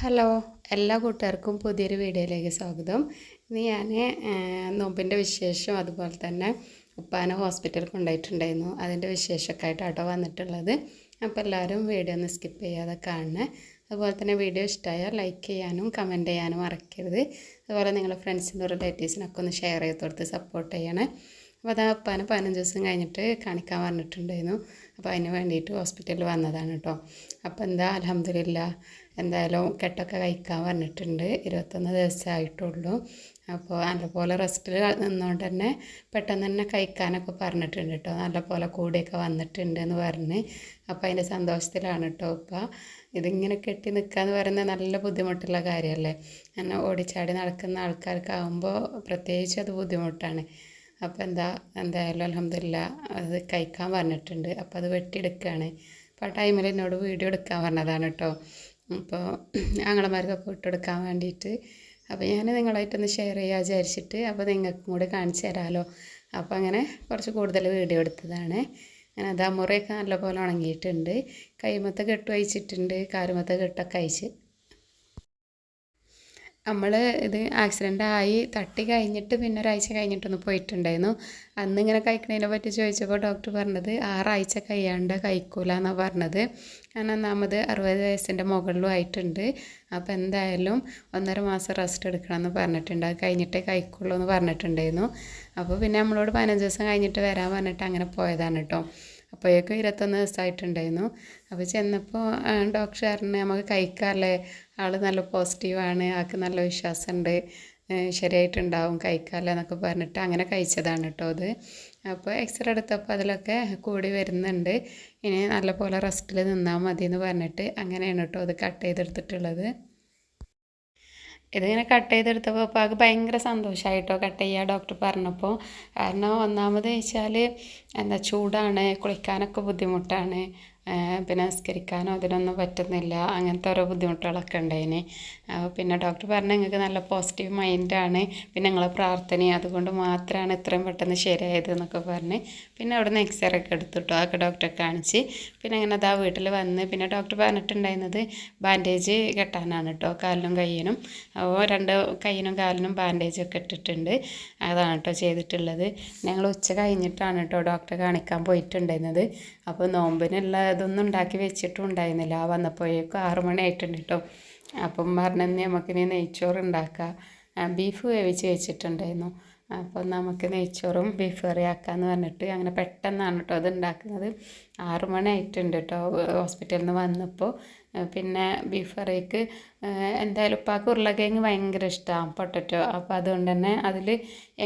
Hello എല്ലാ കൂട്ടുകാർക്കും പുതിയൊരു വീഡിയോയിലേക്ക് സ്വാഗതം. ഇന്ന് ഞാൻ നോമ്പിന്റെ വിശേഷം അതുപോലെ തന്നെ ഉപ്പാനെ ഹോസ്പിറ്റലിൽ കൊണ്ടുപോയിട്ടുണ്ടായിരുന്നു. അതിന്റെ വിശേഷമൊക്കെ ആയിട്ടാട്ടോ വന്നിട്ടുള്ളത്. അപ്പോൾ എല്ലാവരും വീഡിയോ ഒന്ന് സ്കിപ്പ് ചെയ്യാതെ കാണണേ അതുപോലെ തന്നെ വീഡിയോ ഇഷ്ടമായാൽ ലൈക്ക് ചെയ്യാനും കമന്റ് ചെയ്യാനും മറക്കരുത്. അതുപോലെ നിങ്ങളുടെ ഫ്രണ്ട്സിനും റിലേറ്റീവ്സിനൊക്കെ ഒന്ന് ഷെയർ ചെയ്ത് കൊടുത്ത് സപ്പോർട്ട് ചെയ്യണേ. അപ്പോൾ അതാ ഉപ്പാനെ പതിനഞ്ച് ദിവസം കഴിഞ്ഞിട്ട് കാണിക്കാൻ പറഞ്ഞിട്ടുണ്ടായിരുന്നു. അപ്പോൾ അതിന് വേണ്ടിയിട്ട് ഹോസ്പിറ്റലിൽ വന്നതാണ് കേട്ടോ അപ്പോൾ എന്താ അലഹമില്ല എന്തായാലും കെട്ടൊക്കെ കഴിക്കാൻ പറഞ്ഞിട്ടുണ്ട്. ഇരുപത്തൊന്ന് ദിവസമായിട്ടുള്ളൂ അപ്പോൾ നല്ലപോലെ റെസ്റ്റിൽ നിന്നുകൊണ്ട് തന്നെ പെട്ടെന്ന് തന്നെ കഴിക്കാനൊക്കെ പറഞ്ഞിട്ടുണ്ട് കേട്ടോ നല്ലപോലെ കൂടിയൊക്കെ വന്നിട്ടുണ്ട് എന്ന് പറഞ്ഞ്. അപ്പോൾ അതിന്റെ സന്തോഷത്തിലാണ് കേട്ടോ ഇപ്പം ഇതിങ്ങനെ കെട്ടി നിൽക്കുക എന്ന് പറയുന്നത് നല്ല ബുദ്ധിമുട്ടുള്ള കാര്യമല്ലേ അങ്ങനെ ഓടിച്ചാടി നടക്കുന്ന ആൾക്കാർക്കാവുമ്പോൾ പ്രത്യേകിച്ച് അത് ബുദ്ധിമുട്ടാണ്. അപ്പോൾ എന്താ എന്തായാലും അലഹമില്ല അത് കഴിക്കാൻ പറഞ്ഞിട്ടുണ്ട്. അപ്പോൾ അത് വെട്ടിയെടുക്കുകയാണ് അപ്പോൾ ആ ടൈമിൽ എന്നോട് വീഡിയോ എടുക്കാൻ പറഞ്ഞതാണ് കേട്ടോ അപ്പോൾ ആങ്ങളമാർക്കൊക്കെ ഇട്ടെടുക്കാൻ വേണ്ടിയിട്ട്. അപ്പോൾ ഞാൻ നിങ്ങളായിട്ടൊന്ന് ഷെയർ ചെയ്യാൻ വിചാരിച്ചിട്ട് അപ്പോൾ നിങ്ങൾക്കും കൂടെ കാണിച്ചു തരാമല്ലോ അപ്പോൾ അങ്ങനെ കുറച്ച് കൂടുതൽ വീഡിയോ എടുത്തതാണ്. അങ്ങനെ അതാ മുറിയൊക്കെ നല്ലപോലെ ഉണങ്ങിയിട്ടുണ്ട്. കൈമത്തെ കെട്ട് അയച്ചിട്ടുണ്ട് കാലുമത്തെ കെട്ടൊക്കെ അയച്ച് നമ്മൾ ഇത് ആക്സിഡന്റ് ആയി തട്ടി കഴിഞ്ഞിട്ട് പിന്നെ ഒരാഴ്ച കഴിഞ്ഞിട്ടൊന്ന് പോയിട്ടുണ്ടായിരുന്നു. അന്ന് ഇങ്ങനെ കഴിക്കുന്നതിനെ പറ്റി ചോദിച്ചപ്പോൾ ഡോക്ടർ പറഞ്ഞത് ആറാഴ്ച കഴിയാണ്ട് കഴിക്കൂല എന്നാണ് പറഞ്ഞത്. കാരണം ഒന്നാമത് അറുപത് വയസ്സിന്റെ മുകളിലും ആയിട്ടുണ്ട്. അപ്പോൾ എന്തായാലും ഒന്നര മാസം റെസ്റ്റ് എടുക്കണമെന്ന് പറഞ്ഞിട്ടുണ്ട്. അത് കഴിഞ്ഞിട്ടേ കഴിക്കുള്ളൂ എന്ന് പറഞ്ഞിട്ടുണ്ടായിരുന്നു. അപ്പോൾ പിന്നെ നമ്മളോട് പതിനഞ്ച് ദിവസം കഴിഞ്ഞിട്ട് വരാൻ പറഞ്ഞിട്ട് അങ്ങനെ പോയതാണ് കേട്ടോ അപ്പോഴേക്കും ഇരുപത്തൊന്ന് ദിവസമായിട്ടുണ്ടായിരുന്നു. അപ്പോൾ ചെന്നപ്പോൾ ഡോക്ടർ പറഞ്ഞു നമുക്ക് കഴിക്കാമല്ലേ ആൾ നല്ല പോസിറ്റീവാണ് ആൾക്ക് നല്ല വിശ്വാസമുണ്ട് ശരിയായിട്ടുണ്ടാവും കഴിക്കാമല്ലോ എന്നൊക്കെ പറഞ്ഞിട്ട് അങ്ങനെ കഴിച്ചതാണ് കേട്ടോ അത്. അപ്പോൾ എക്സ്റേ എടുത്തപ്പോൾ അതിലൊക്കെ കൂടി വരുന്നുണ്ട്. ഇനി നല്ലപോലെ റെസ്റ്റിൽ നിന്നാൽ മതി എന്ന് പറഞ്ഞിട്ട് അങ്ങനെയാണ് കേട്ടോ അത് കട്ട് ചെയ്തെടുത്തിട്ടുള്ളത്. ഇതിങ്ങനെ കട്ട് ചെയ്തെടുത്തപ്പോൾ അപ്പോൾ അത് ഭയങ്കര സന്തോഷമായിട്ടോ കട്ട് ചെയ്യുക ഡോക്ടർ പറഞ്ഞപ്പോൾ കാരണം ഒന്നാമത് വെച്ചാൽ എന്താ ചൂടാണ് കുളിക്കാനൊക്കെ ബുദ്ധിമുട്ടാണ്. പിന്നെ നിസ്കരിക്കാനോ അതിനൊന്നും പറ്റുന്നില്ല. അങ്ങനത്തെ ഓരോ ബുദ്ധിമുട്ടുകളൊക്കെ ഉണ്ടായിന് പിന്നെ ഡോക്ടർ പറഞ്ഞു നിങ്ങൾക്ക് നല്ല പോസിറ്റീവ് മൈൻഡാണ് പിന്നെ നിങ്ങളെ പ്രാർത്ഥനയും അതുകൊണ്ട് മാത്രമാണ് ഇത്രയും പെട്ടെന്ന് ശരിയായത് എന്നൊക്കെ പറഞ്ഞ് പിന്നെ അവിടെ നിന്ന് എക്സ്റേ ഒക്കെ എടുത്തിട്ടു അതൊക്കെ ഡോക്ടറെ കാണിച്ച്. പിന്നെ അങ്ങനെ അതാ വീട്ടിൽ വന്ന് പിന്നെ ഡോക്ടർ പറഞ്ഞിട്ടുണ്ടായിരുന്നത് ബാൻഡേജ് കെട്ടാനാണ് കേട്ടോ കാലിനും കയ്യിനും. അപ്പോൾ രണ്ട് കയ്യിനും കാലിനും ബാൻഡേജ് ഒക്കെ ഇട്ടിട്ടുണ്ട്. അതാണ് കേട്ടോ ചെയ്തിട്ടുള്ളത്. ഞങ്ങൾ ഉച്ച കഴിഞ്ഞിട്ടാണ് കേട്ടോ ഡോക്ടറെ കാണിക്കാൻ പോയിട്ടുണ്ടായിരുന്നത്. അപ്പോൾ നോമ്പിനുള്ള ഇതൊന്നും ഉണ്ടാക്കി വെച്ചിട്ടും ഉണ്ടായിരുന്നില്ല. ആ വന്നപ്പോഴേക്കും ആറു മണി ആയിട്ടുണ്ട് കേട്ടോ അപ്പം പറഞ്ഞെന്ന് നമുക്കിനി നെയ്ച്ചോറ് ഉണ്ടാക്കാം. ബീഫ് വേവിച്ച് വെച്ചിട്ടുണ്ടായിരുന്നു. അപ്പോൾ നമുക്ക് നെയ്ച്ചോറും ബീഫ് കറി ആക്കാമെന്ന് പറഞ്ഞിട്ട് അങ്ങനെ പെട്ടെന്നാണ് കേട്ടോ അത് ഉണ്ടാക്കുന്നത്. ആറു മണി ആയിട്ടുണ്ട് കേട്ടോ ഹോസ്പിറ്റലിൽ നിന്ന് വന്നപ്പോൾ. പിന്നെ ബീഫ് കറിക്ക് എന്തായാലും ഉപ്പാക്ക് ഉരുളക്കിഴങ്ങ് ഭയങ്കര ഇഷ്ടമാണ് പൊട്ടറ്റോ. അപ്പോൾ അതുകൊണ്ട് തന്നെ അതിൽ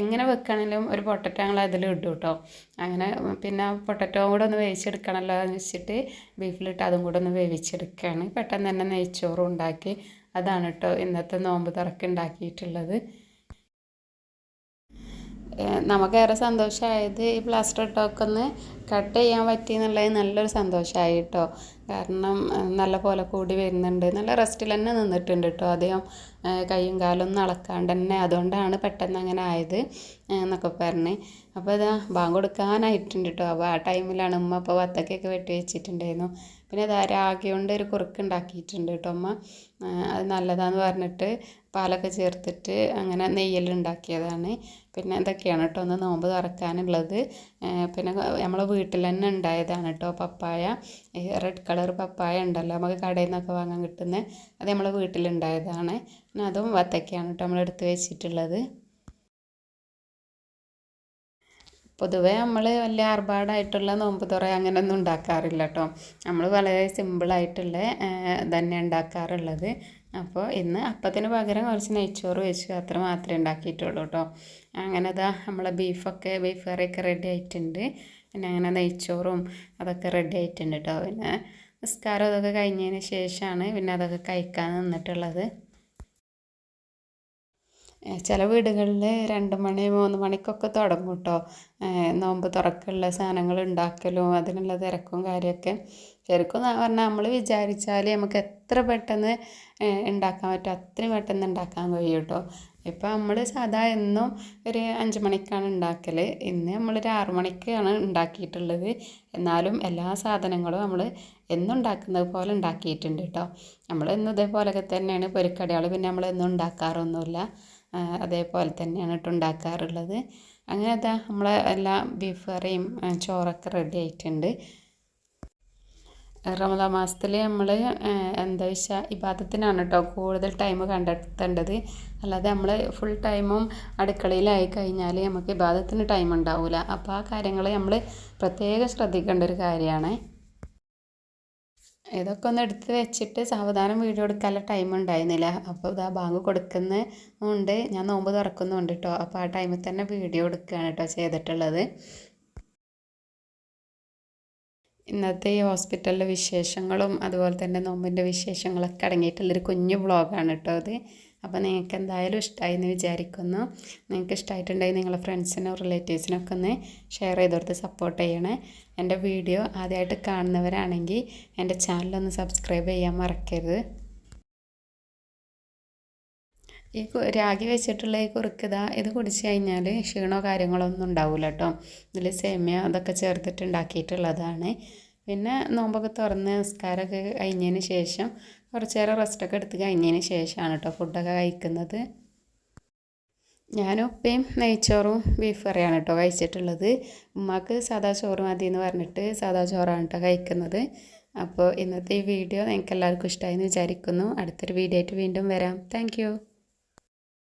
എങ്ങനെ വെക്കണമെങ്കിലും ഒരു പൊട്ടറ്റോ ഞങ്ങൾ അതിൽ ഇടും കേട്ടോ. അങ്ങനെ പിന്നെ പൊട്ടറ്റോ കൂടെ ഒന്ന് വേവിച്ചെടുക്കണമല്ലോ എന്ന് വെച്ചിട്ട് ബീഫിലിട്ട് അതും കൂടെ ഒന്ന് വേവിച്ചെടുക്കുകയാണ്. പെട്ടെന്ന് തന്നെ നെയ്ച്ചോറും ഉണ്ടാക്കി അതാണ് കേട്ടോ ഇന്നത്തെ നോമ്പ് തുറക്ക് ഉണ്ടാക്കിയിട്ടുള്ളത്. നമുക്കേറെ സന്തോഷമായത് ഈ പ്ലാസ്റ്റർ ടോക്ക് ഒന്ന് കട്ട് ചെയ്യാൻ പറ്റി എന്നുള്ളത് നല്ലൊരു സന്തോഷമായി കേട്ടോ കാരണം നല്ല പോലെ കൂടി വരുന്നുണ്ട്. നല്ല റെസ്റ്റിൽ തന്നെ നിന്നിട്ടുണ്ട് കേട്ടോ അദ്ദേഹം കൈയും കാലൊന്നും അളക്കാണ്ട് തന്നെ അതുകൊണ്ടാണ് പെട്ടെന്ന് അങ്ങനെ ആയത് എന്നൊക്കെ പറഞ്ഞ്. അപ്പോൾ ഇതാ ബാങ്ക് കൊടുക്കാനായിട്ടുണ്ട് കേട്ടോ അപ്പോൾ ആ ടൈമിലാണ് ഉമ്മ അപ്പോൾ വത്തക്കൊക്കെ വെട്ടി വെച്ചിട്ടുണ്ടായിരുന്നു. പിന്നെ രാഗി കൊണ്ട് ഒരു കുറുക്ക് ഉണ്ടാക്കിയിട്ടുണ്ട് കേട്ടോ അമ്മ അത് നല്ലതാന്ന് പറഞ്ഞിട്ട് പാലൊക്കെ ചേർത്തിട്ട് അങ്ങനെ നെയ്യലുണ്ടാക്കിയതാണ് പിന്നെ ഇതൊക്കെയാണ് കേട്ടോ ഒന്ന് നോമ്പ് തുറക്കാനുള്ളത്? പിന്നെ നമ്മളെ വീട്ടിൽ തന്നെ ഉണ്ടായതാണ് കേട്ടോ പപ്പായ. റെഡ് കളർ പപ്പായ ഉണ്ടല്ലോ നമുക്ക് കടയിൽ നിന്നൊക്കെ വാങ്ങാൻ കിട്ടുന്ന അത് നമ്മളെ വീട്ടിലുണ്ടായതാണ്. പിന്നെ അതും വത്തക്കയാണ് കേട്ടോ നമ്മൾ എടുത്ത് വെച്ചിട്ടുള്ളത്. പൊതുവേ നമ്മൾ വലിയ ആർഭാടായിട്ടുള്ള നോമ്പ് തുറ അങ്ങനെയൊന്നും ഉണ്ടാക്കാറില്ല കേട്ടോ നമ്മൾ വളരെ സിമ്പിളായിട്ടുള്ള തന്നെ ഉണ്ടാക്കാറുള്ളത്. അപ്പോൾ ഇന്ന് അപ്പത്തിന് പകരം കുറച്ച് നെയ്ച്ചോറ് വെച്ചു അത്ര മാത്രമേ ഉണ്ടാക്കിയിട്ടുള്ളൂ കേട്ടോ അങ്ങനെ ഇതാ നമ്മളെ ബീഫൊക്കെ ബീഫ് കറിയൊക്കെ റെഡി ആയിട്ടുണ്ട്. പിന്നെ അങ്ങനെ നെയ്ച്ചോറും അതൊക്കെ റെഡി ആയിട്ടുണ്ട് കേട്ടോ പിന്നെ നിസ്കാരം അതൊക്കെ കഴിഞ്ഞതിന് ശേഷമാണ് പിന്നെ അതൊക്കെ കഴിക്കാൻ നിന്നിട്ടുള്ളത്. ചില വീടുകളിൽ രണ്ട് മണി മൂന്ന് മണിക്കൊക്കെ തുടങ്ങും കേട്ടോ നോമ്പ് തുറക്കുള്ള സാധനങ്ങൾ ഉണ്ടാക്കലും അതിനുള്ള തിരക്കും കാര്യമൊക്കെ ശരിക്കും പറഞ്ഞാൽ നമ്മൾ വിചാരിച്ചാൽ നമുക്ക് എത്ര പെട്ടെന്ന് ഉണ്ടാക്കാൻ പറ്റും അത്രയും പെട്ടെന്ന് ഉണ്ടാക്കാൻ കഴിയും കേട്ടോ ഇപ്പം നമ്മൾ സാധാ എന്നും ഒരു അഞ്ച് മണിക്കാണ് ഉണ്ടാക്കൽ ഇന്ന് നമ്മളൊരു ആറ് മണിക്കാണ് ഉണ്ടാക്കിയിട്ടുള്ളത്. എന്നാലും എല്ലാ സാധനങ്ങളും നമ്മൾ എന്നും ഉണ്ടാക്കുന്നത് പോലെ ഉണ്ടാക്കിയിട്ടുണ്ട് കേട്ടോ നമ്മൾ എന്നും ഇതേപോലെയൊക്കെ തന്നെയാണ്. പൊരിക്കടികൾ പിന്നെ നമ്മൾ എന്നും ഉണ്ടാക്കാറൊന്നുമില്ല. അതേപോലെ തന്നെയാണ് കേട്ടോ ഉണ്ടാക്കാറുള്ളത്. അങ്ങനെ അതാ നമ്മളെ എല്ലാ ബീഫ് കറിയും ചോറൊക്കെ റെഡി ആയിട്ടുണ്ട്. റമദാ മാസത്തിൽ നമ്മൾ എന്താ വെച്ചാൽ ഇബാദത്തിനാണ് കേട്ടോ കൂടുതൽ ടൈം കണ്ടെത്തേണ്ടത്. അല്ലാതെ നമ്മൾ ഫുൾ ടൈമും അടുക്കളയിലായി കഴിഞ്ഞാൽ നമുക്ക് ഇബാദത്തിന് ടൈം ഉണ്ടാവില്ല അപ്പോൾ ആ കാര്യങ്ങൾ നമ്മൾ പ്രത്യേകം ശ്രദ്ധിക്കേണ്ട ഒരു കാര്യമാണ് ഇതൊക്കെ ഒന്ന് എടുത്ത് വെച്ചിട്ട് സാവധാനം വീഡിയോ എടുക്കാനുള്ള ടൈം ഉണ്ടായിരുന്നില്ല. അപ്പോൾ ഇതാ ബാങ്ക് കൊടുക്കുന്നുണ്ട്. ഞാൻ നോമ്പ് തുറക്കുന്നുണ്ട് കേട്ടോ അപ്പോൾ ആ ടൈമിൽ തന്നെ വീഡിയോ എടുക്കുകയാണ് കേട്ടോ ചെയ്തിട്ടുള്ളത്. ഇന്നത്തെ ഈ ഹോസ്പിറ്റലിലെ വിശേഷങ്ങളും അതുപോലെ തന്നെ നോമ്പിന്റെ വിശേഷങ്ങളൊക്കെ അടങ്ങിയിട്ടുള്ളൊരു കുഞ്ഞു വ്ളോഗാണ് കേട്ടോ അത്. അപ്പോൾ നിങ്ങൾക്ക് എന്തായാലും ഇഷ്ടമായി എന്ന് വിചാരിക്കുന്നു. നിങ്ങൾക്ക് ഇഷ്ടമായിട്ടുണ്ടെങ്കിൽ നിങ്ങളുടെ ഫ്രണ്ട്സിനോ റിലേറ്റീവ്സിനൊക്കെ ഒന്ന് ഷെയർ ചെയ്ത് കൊടുത്ത് സപ്പോർട്ട് ചെയ്യണേ. എന്റെ വീഡിയോ ആദ്യമായിട്ട് കാണുന്നവരാണെങ്കിൽ എന്റെ ചാനലൊന്ന് സബ്സ്ക്രൈബ് ചെയ്യാൻ മറക്കരുത്. ഈ രാഗി വെച്ചിട്ടുള്ള ഈ കുറുക്കിത ഇത് കുടിച്ച് കഴിഞ്ഞാൽ ക്ഷീണോ കാര്യങ്ങളോ ഒന്നും ഉണ്ടാവില്ല കേട്ടോ ഇതിൽ സേമിയ അതൊക്കെ ചേർത്തിട്ട് ഉണ്ടാക്കിയിട്ടുള്ളതാണ്. പിന്നെ നോമ്പൊക്കെ തുറന്ന് നിസ്കാരമൊക്കെ കഴിഞ്ഞതിന് ശേഷം കുറച്ച് നേരം റെസ്റ്റൊക്കെ എടുത്ത് കഴിഞ്ഞതിന് ശേഷമാണ് കേട്ടോ ഫുഡൊക്കെ കഴിക്കുന്നത്. ഞാനും ഉപ്പയും നെയ്ച്ചോറും ബീഫ് കറിയാണ് കേട്ടോ കഴിച്ചിട്ടുള്ളത്. ഉമ്മാക്ക് സാദാ ചോറ് മതി എന്ന് പറഞ്ഞിട്ട് സാദാ ചോറാണ് കേട്ടോ കഴിക്കുന്നത്. അപ്പോൾ ഇന്നത്തെ ഈ വീഡിയോ നിങ്ങൾക്ക് എല്ലാവർക്കും ഇഷ്ടമായി എന്ന് വിചാരിക്കുന്നു. അടുത്തൊരു വീഡിയോ ആയിട്ട് വീണ്ടും വരാം. താങ്ക്